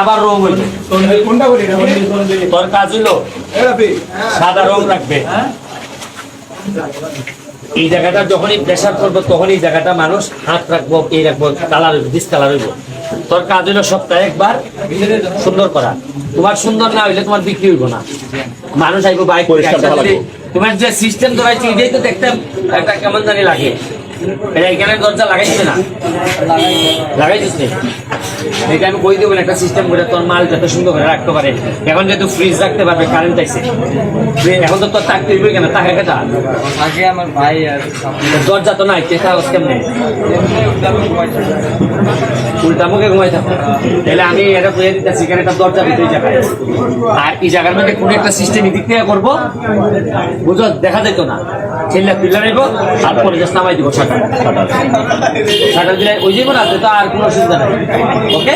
আবার রং তোর কাজ হইল সাদা রং রাখবে। এই জায়গাটা যখনই প্রেশার করব তখন এই জায়গাটা মানুষ হাত রাখব, এই রাখব কালার হইব ডিস কালার হইব। তোর কাজ হইল সপ্তাহে একবার সুন্দর করা। তোমার সুন্দর না হইলে তোমার বিক্রি হইব না। মানুষ আইবো বাইক তোমার যে সিস্টেম ধরাইছি এটাই তো দেখতে একটা কেমন জানি লাগে। এখানে দরজা লাগাইছে না? লাগাইছিস নে? এটা আমি কই দেবো একটা সিস্টেম করে তোর মাল যত সুন্দর করে রাখতে পারে। এখন যেহেতু ফ্রিজ রাখতে পারবে কারেন্ট আইছে। এখন তো তোর থাকতে হইবে কেন? তাকে কেটা? আগে আমার ভাই আর দরজা তো নাই চেষ্টা কেমনে? উল্টা মুখে ঘুমাই থাকো। তাহলে আমি এটা বুঝে দিতেছি এখানে একটা দরজা দিতে জায়গায় আর এই জায়গার মধ্যে কোনো একটা সিস্টেম দিক থেকে করব। বুঝো দেখা যেত না। ছেলে তুলে নেব তারপরে জাস্ট নামাই দিব শাটার শাটার দিলে ওই যাব না তো আর কোনো অসুবিধা নেই। ওকে